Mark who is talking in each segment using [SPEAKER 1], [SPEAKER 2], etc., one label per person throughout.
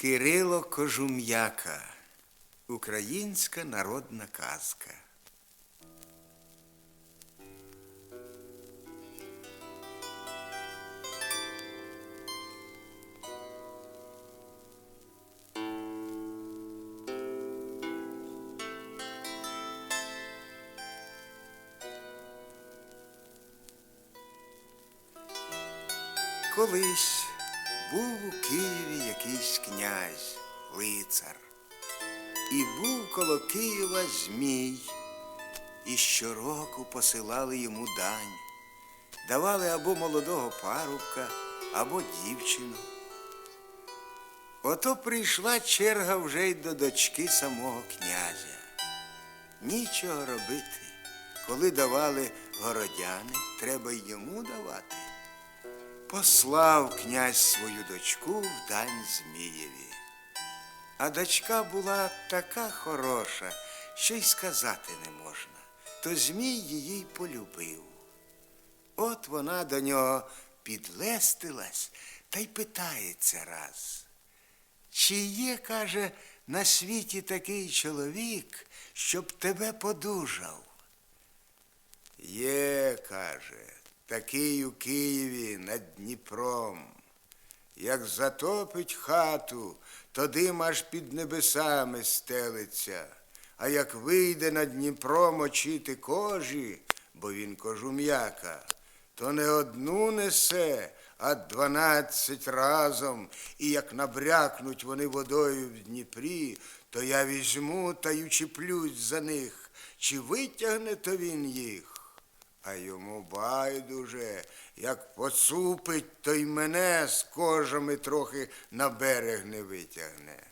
[SPEAKER 1] Кирило Кожум'яка. Українська народна казка. Змій, і щороку посилали йому дань, давали або молодого парубка, або дівчину. Ото прийшла черга вже й до дочки самого князя. Нічого робити. Коли давали городяни, треба й йому давати. Послав князь свою дочку в дань Змієві. А дочка була така хороша, що й сказати не можна. То Змій її й полюбив. От вона до нього підлестилась та й питається раз. Чи є, каже, на світі такий чоловік, щоб тебе подужав? Є, каже, такий у Києві над Дніпром. Як затопить хату, то дим аж під небесами стелиться, а як вийде над Дніпром мочити кожі, бо він кожум'яка, то не одну несе, а дванадцять разом, і як набрякнуть вони водою в Дніпрі, то я візьму та й учіплюсь за них, чи витягне то він їх. А йому байдуже, як поцупить, то й мене з кожами трохи на берег не витягне.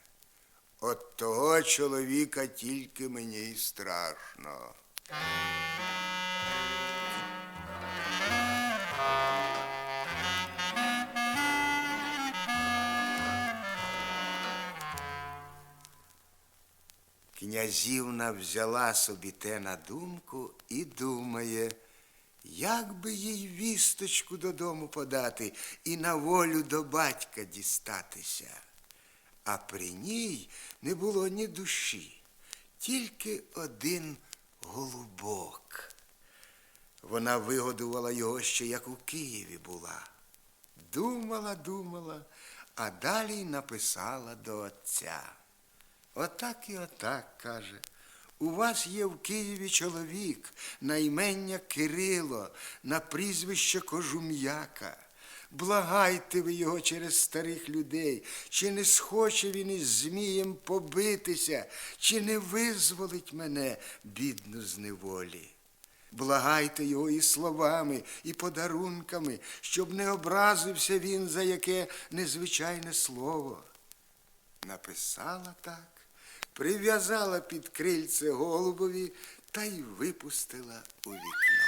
[SPEAKER 1] От того чоловіка тільки мені й страшно. Князівна взяла собі те на думку і думає, як би їй вісточку додому подати і на волю до батька дістатися. А при ній не було ні душі, тільки один голубок. Вона вигодувала його ще як у Києві була. Думала, думала, а далі написала до отця. Отак і отак, каже. У вас є в Києві чоловік на імення Кирило, на прізвище Кожум'яка. Благайте ви його через старих людей, чи не схоче він із Змієм побитися, чи не визволить мене, бідну з неволі. Благайте його і словами, і подарунками, щоб не образився він за яке незвичайне слово. Написала так, прив'язала під крильце голубові та й випустила у вікно.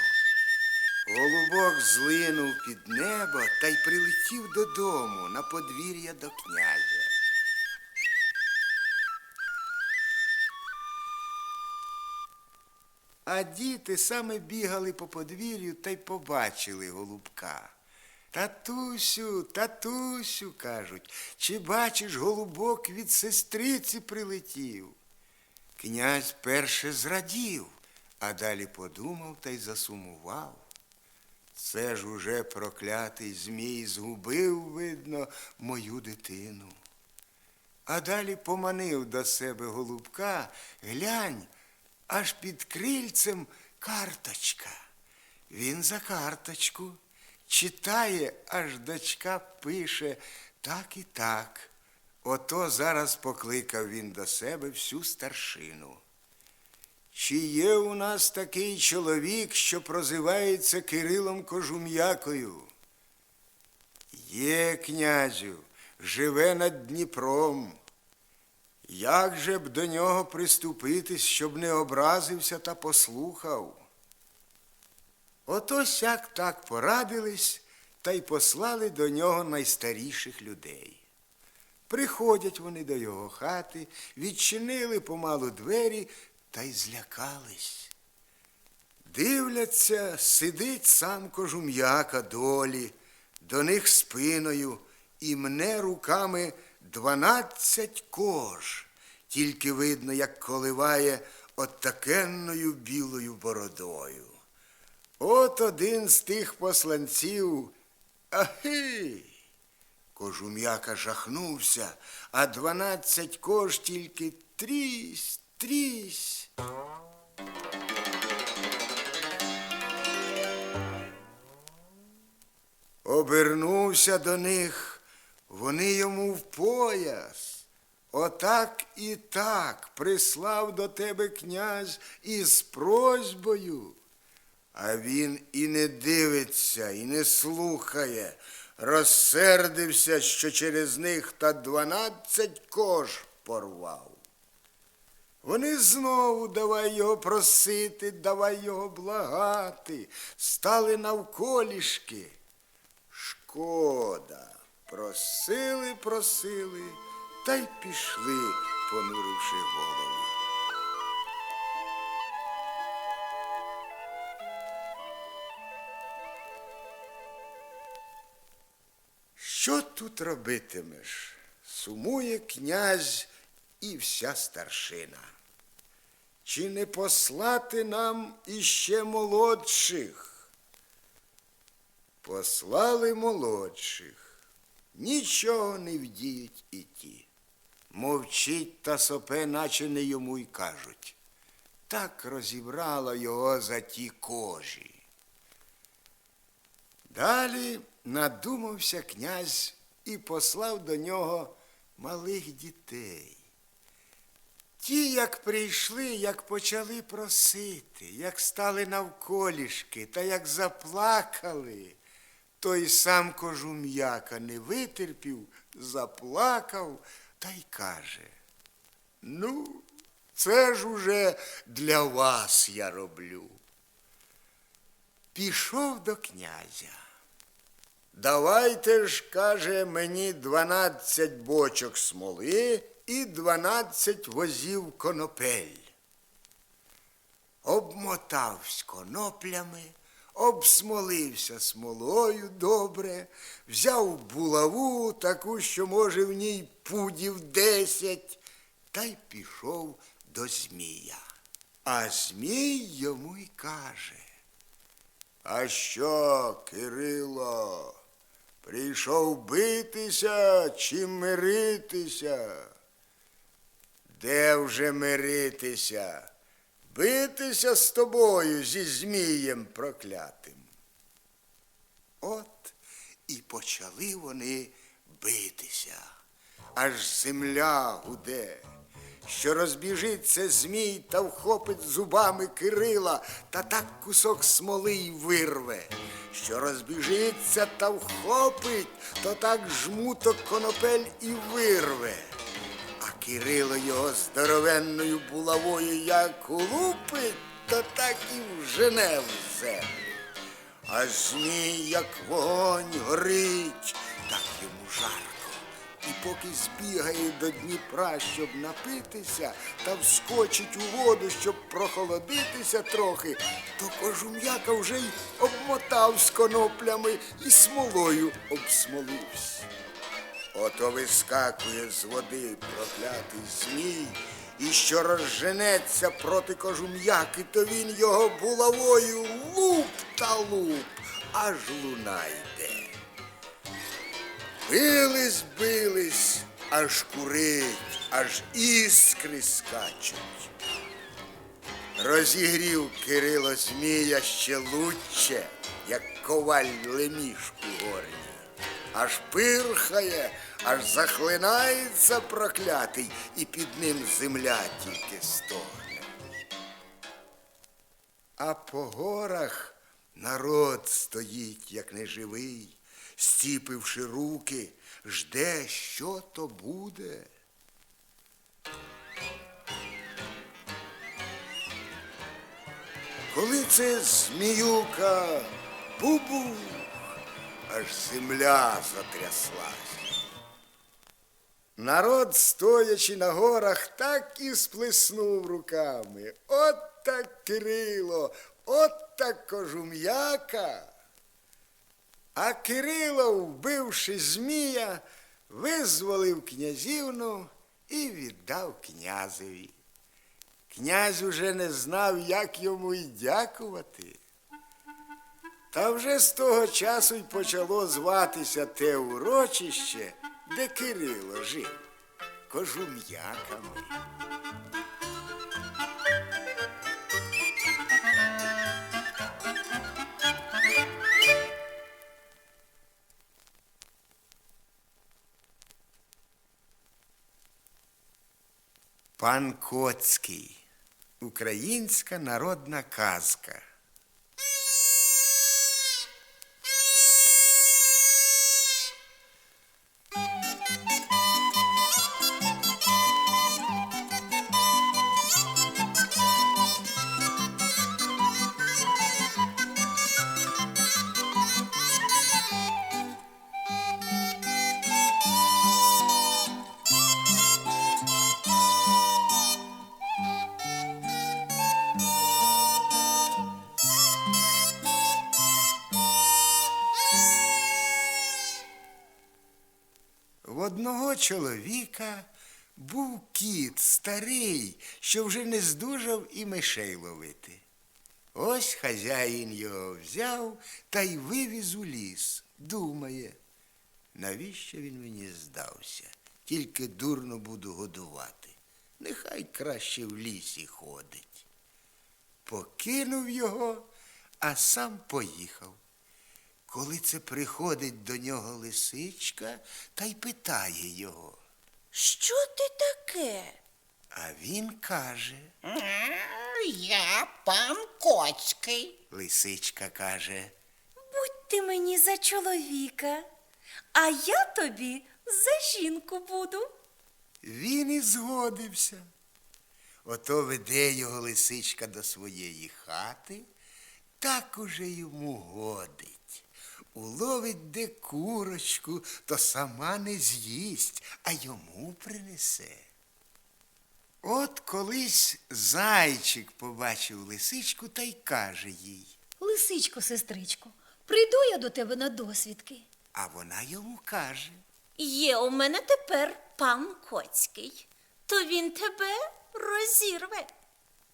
[SPEAKER 1] Голубок злинув під небо та й прилетів додому на подвір'я до князя. А діти саме бігали по подвір'ю та й побачили голубка. Татусю, татусю, кажуть, чи бачиш, голубок від сестриці прилетів? Князь перше зрадів, а далі подумав та й засумував. Це ж уже проклятий Змій згубив, видно, мою дитину. А далі поманив до себе голубка, глянь, аж під крильцем карточка. Він за карточку читає, аж дочка пише так і так. Ото зараз покликав він до себе всю старшину. Чи є у нас такий чоловік, що прозивається Кирилом Кожум'якою? Є, князю, живе над Дніпром. Як же б до нього приступитись, щоб не образився та послухав? Ото сяк так порадились та й послали до нього найстаріших людей. Приходять вони до його хати, відчинили помалу двері та й злякались. Дивляться, сидить сам кожум'яка долі, до них спиною і мне руками дванадцять кож. Тільки видно, як коливає оттакенною білою бородою. От один з тих посланців. Ахи. Кожум'яка жахнувся, а дванадцять кож тільки трісь, трісь. Обернувся до них, вони йому в пояс. Отак і так прислав до тебе князь із просьбою. А він і не дивиться, і не слухає, розсердився, що через них та дванадцять кож порвав. Вони знову давай його просити, давай його благати, стали навколішки. Шкода. Просили, просили, та й пішли, понуривши голови. Що тут робитимеш? Сумує князь і вся старшина. Чи не послати нам іще молодших? Послали молодших, нічого не вдіють і ті. Мовчить та сопе, наче не йому й кажуть. Так розібрала його за ті кожі. Далі надумався князь і послав до нього малих дітей. Ті, як прийшли, як почали просити, як стали навколішки та як заплакали, той сам кожум'яка не витерпів, заплакав та й каже. Ну, це ж уже для вас я роблю. Пішов до князя. Давайте ж, каже, мені дванадцять бочок смоли і дванадцять возів конопель. Обмотавсь коноплями, обсмолився смолою добре, взяв булаву таку, що, може, в ній пудів десять, та й пішов до Змія. А Змій йому й каже. А що, Кирило, прийшов битися чи миритися? Де вже миритися? Битися з тобою зі Змієм проклятим. От і почали вони битися, аж земля гуде що розбіжиться змій та вхопить зубами Кирила, та так кусок смоли й вирве, що розбіжиться та вхопить, то так жмуток конопель і вирве. Кирило його здоровенною булавою як лупить, то так і вжене в землю. А змій, як вогонь горить, так йому жарко. І поки збігає до Дніпра, щоб напитися, та вскочить у воду, щоб прохолодитися трохи, то кожум'яка вже й обмотав з коноплями і смолою обсмолився. Ото вискакує з води проклятий змій, і що розженеться проти кожум'яки, то він його булавою луп та луп, аж луна йде. Бились, бились, аж курить, аж іскри скачуть. Розігрів Кирило Змія ще лучче, як коваль лемішку горні. Аж пирхає, аж захлинається проклятий, і під ним земля тільки стогне. А по горах народ стоїть, як неживий, стіпивши руки, жде, що то буде. Коли це зміюка бубух, аж земля затряслась. Народ, стоячи на горах, так і сплеснув руками. От так Кирило, от так кожум'яка. А Кирило, вбивши Змія, визволив князівну і віддав князеві. Князь уже не знав, як йому й дякувати. Та вже з того часу й почало зватися те урочище, де Кирило жив, кожум'яками. Пан Коцький. Українська народна казка. Чоловіка був кіт старий, що вже не здужав і мишей ловити. Ось хазяїн його взяв та й вивіз у ліс. Думає, навіщо він мені здався? Тільки дурно буду годувати. Нехай краще в лісі ходить. Покинув його, а сам поїхав. Коли це приходить до нього лисичка та й питає його,
[SPEAKER 2] Що ти таке?
[SPEAKER 1] а він каже,
[SPEAKER 2] Я пан Коцький.
[SPEAKER 1] лисичка каже,
[SPEAKER 3] Будь ти мені за чоловіка, а я тобі за жінку буду.
[SPEAKER 1] він і згодився. Ото веде його лисичка до своєї хати, так уже йому годить. Уловить де курочку, то сама не з'їсть, а йому принесе. От колись зайчик побачив лисичку та й каже їй,
[SPEAKER 4] Лисичко, сестричко, прийду я до тебе на досвідки.
[SPEAKER 1] а вона йому каже.
[SPEAKER 3] Є у мене тепер пан Коцький, то він тебе розірве.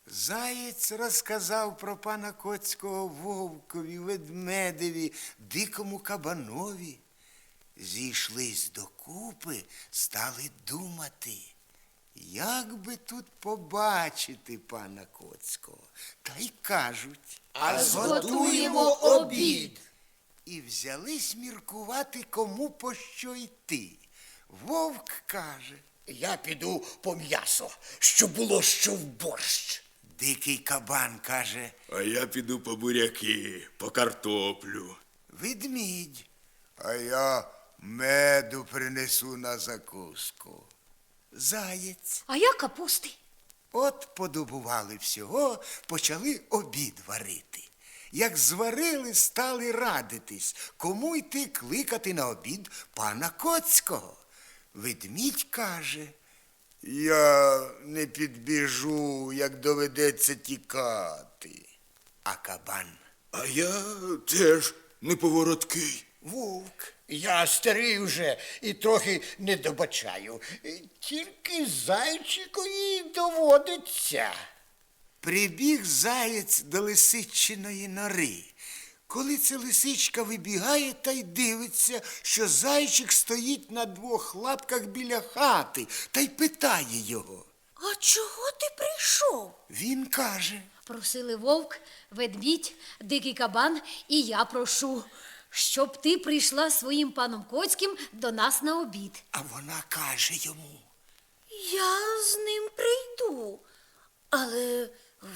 [SPEAKER 1] Заєць розказав про пана Коцького вовкові, ведмедеві, дикому кабанові. Зійшлись докупи, стали думати, як би тут побачити пана Коцького. Та й кажуть,
[SPEAKER 2] А зготуємо обід.
[SPEAKER 1] і взялись міркувати, кому по що йти. Вовк каже,
[SPEAKER 2] Я піду по м'ясо, щоб було що в борщ.
[SPEAKER 1] Дикий кабан каже,
[SPEAKER 5] А я піду по буряки, по картоплю.
[SPEAKER 1] Ведмідь. А я меду принесу на закуску. Заєць.
[SPEAKER 4] А я капусти.
[SPEAKER 1] От подобували всього, почали обід варити. Як зварили, стали радитись, кому йти кликати на обід пана Коцького. Ведмідь каже, я не підбіжу, як доведеться тікати. А кабан
[SPEAKER 5] А я теж неповороткий.
[SPEAKER 1] вовк.
[SPEAKER 2] Я старий уже і трохи не добачаю. Тільки зайчикові доводиться.
[SPEAKER 1] Прибіг заєць до лисичиної нори. Коли ця лисичка вибігає та й дивиться, що зайчик стоїть на двох лапках біля хати та й питає його.
[SPEAKER 3] А чого ти прийшов?
[SPEAKER 1] Він каже,
[SPEAKER 4] Просили вовк, ведмідь, дикий кабан, і я прошу, щоб ти прийшла своїм паном Коцьким до нас на обід.
[SPEAKER 1] а вона каже йому.
[SPEAKER 3] Я з ним прийду, але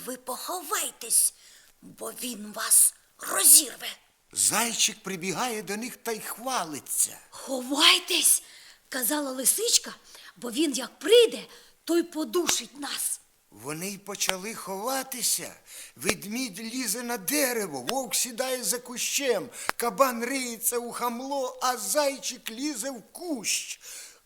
[SPEAKER 3] ви поховайтесь, бо він вас розірве.
[SPEAKER 1] Зайчик прибігає до них та й хвалиться.
[SPEAKER 4] Ховайтесь, казала лисичка, бо він як прийде, то й подушить нас.
[SPEAKER 1] Вони й почали ховатися. Ведмідь лізе на дерево, вовк сідає за кущем, кабан риється у хамло, а зайчик лізе в кущ.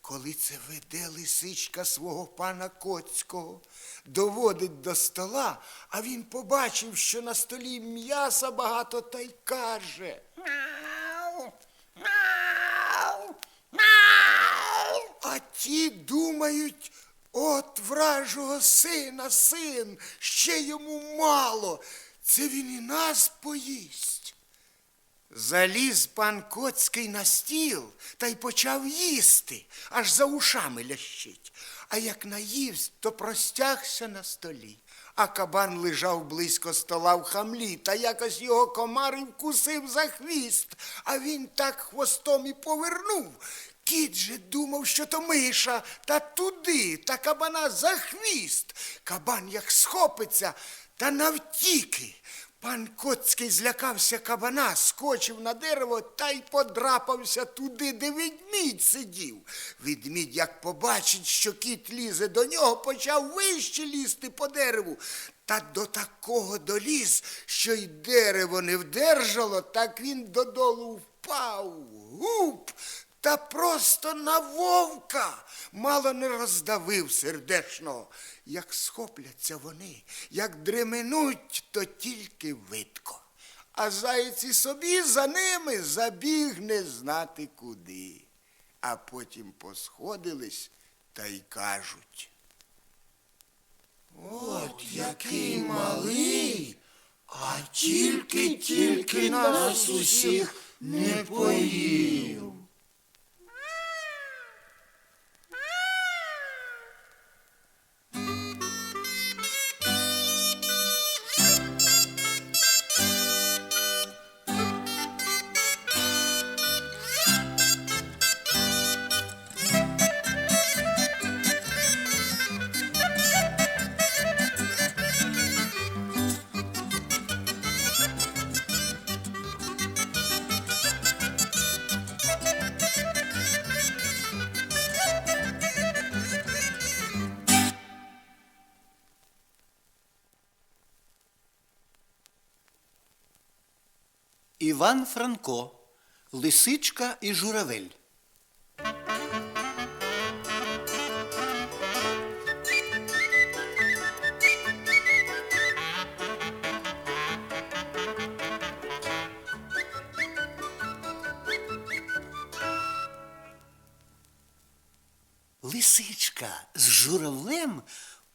[SPEAKER 1] Коли це веде лисичка свого пана Коцького, доводить до стола, а він побачив, що на столі м'яса багато та й каже.
[SPEAKER 2] Мяу, мяу, мяу.
[SPEAKER 1] ті думають, от вражого сина, син, ще йому мало. Це він і нас поїсть. Заліз пан Коцький на стіл та й почав їсти, аж за ушами лящить. А як наївсь, то простягся на столі. А кабан лежав близько стола в хамлі, та якось його комар і вкусив за хвіст, а він так хвостом і повернув. Кіт же думав, що то миша, та туди, та кабана за хвіст. Кабан як схопиться, та навтіки. Пан Коцький злякався кабана, скочив на дерево та й подрапався туди, де ведмідь сидів. Ведмідь, як побачить, що кіт лізе до нього, почав вище лізти по дереву. Та до такого доліз, що й дерево не вдержало, так він додолу впав. Гуп! Та просто на вовка мало не роздавив сердешного. Як схопляться вони, як дременуть, то тільки видко. А зайці собі за ними забіг не знати куди. А потім посходились та й кажуть. От який малий, а тільки-тільки нас усіх не поїв.
[SPEAKER 2] Іван Франко, Лисичка і журавель. Лисичка з журавлем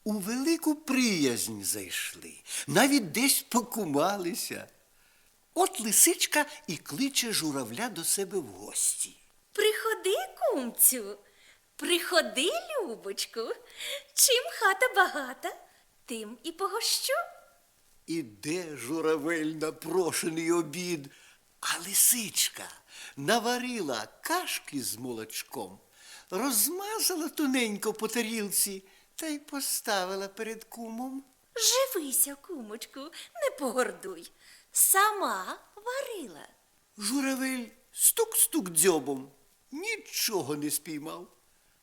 [SPEAKER 2] у велику приязнь зайшли, навіть десь покумалися. От лисичка і кличе журавля до себе в гості.
[SPEAKER 3] Приходи, кумцю, приходи, Любочку. Чим хата багата, тим і погощу.
[SPEAKER 2] Іде журавель на прошений обід, а лисичка наварила кашки з молочком, розмазала тоненько по тарілці та й поставила перед кумом.
[SPEAKER 3] Живися, кумочку, не погордуй. Сама варила.
[SPEAKER 2] Журавель стук-стук дзьобом, нічого не спіймав.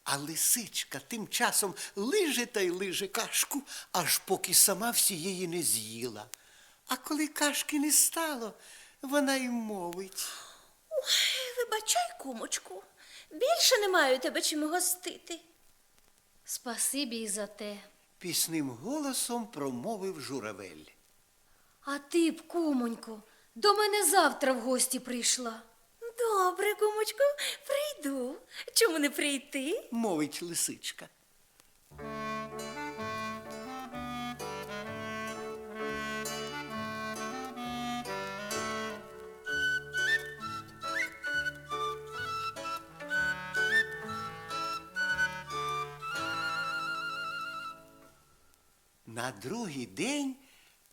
[SPEAKER 2] А лисичка тим часом лиже та й лиже кашку, аж поки сама всієї не з'їла. А коли кашки не стало, вона й мовить.
[SPEAKER 3] Вибачай, кумочку, більше не маю тебе чим гостити.
[SPEAKER 4] Спасибі й за те.
[SPEAKER 2] Пісним голосом промовив журавель.
[SPEAKER 4] А ти б, кумонько, до мене завтра в гості прийшла.
[SPEAKER 3] Добре, кумочку, прийду. Чому не прийти?
[SPEAKER 2] Мовить лисичка. На другий день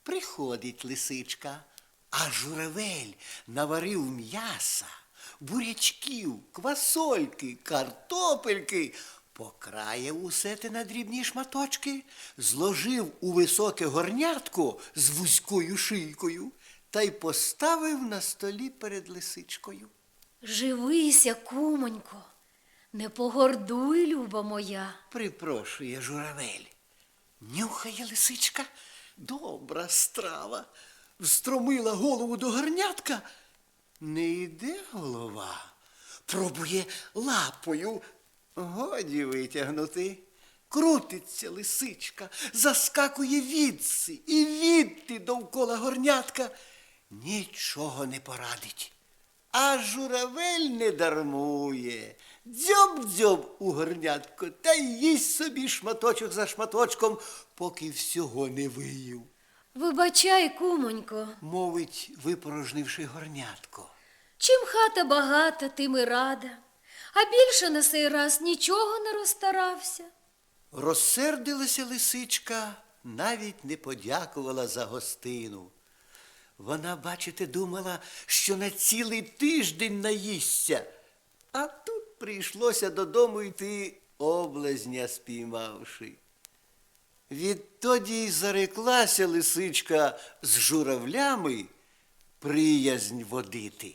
[SPEAKER 2] приходить лисичка, а журавель наварив м'яса, бурячків, квасольки, картопельки, покраяв усе те на дрібні шматочки, зложив у високе горнятко з вузькою шийкою та й поставив на столі перед лисичкою.
[SPEAKER 4] Живися, кумонько, не погордуй, люба моя.
[SPEAKER 2] Припрошує журавель. Нюхає лисичка. Добра страва. Встромила голову до горнятка. Не йде голова. Пробує лапою. Годі витягнути. Крутиться лисичка, заскакує відси і відти довкола горнятка. Нічого не порадить. А журавель не дармує, дзьоб-дзьоб у горнятко та їсть собі шматочок за шматочком, поки всього не виїв,
[SPEAKER 4] Вибачай, кумонько,
[SPEAKER 2] мовить, випорожнивши горнятко.
[SPEAKER 4] чим хата багата, тим і рада. А більше на сей раз нічого не розстарався.
[SPEAKER 2] Розсердилася лисичка, навіть не подякувала за гостину. Вона, бачите, думала, що на цілий тиждень наїсться, а прийшлося додому йти, облазня спіймавши. Відтоді й зареклася лисичка з журавлями приязнь водити.